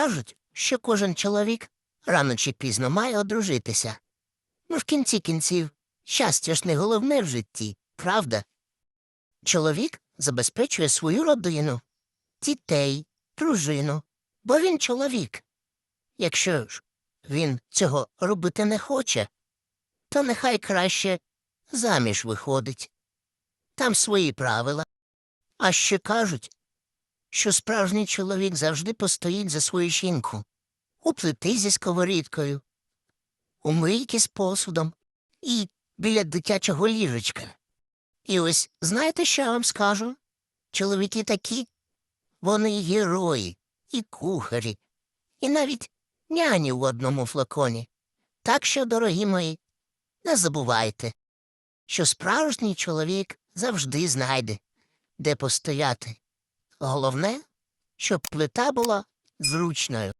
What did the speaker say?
Кажуть, що кожен чоловік рано чи пізно має одружитися. Ну, в кінці кінців, щастя ж не головне в житті, правда? Чоловік забезпечує свою родину, дітей, дружину, бо він чоловік. Якщо ж він цього робити не хоче, то нехай краще заміж виходить. Там свої правила. А ще кажуть, що справжній чоловік завжди постоїть за свою жінку. У плити зі сковорідкою, у мийки з посудом і біля дитячого ліжечка. І ось знаєте, що я вам скажу? Чоловіки такі, вони герої, і кухарі, і навіть няні в одному флаконі. Так що, дорогі мої, не забувайте, що справжній чоловік завжди знайде, де постояти. Головне, щоб плита була зручною.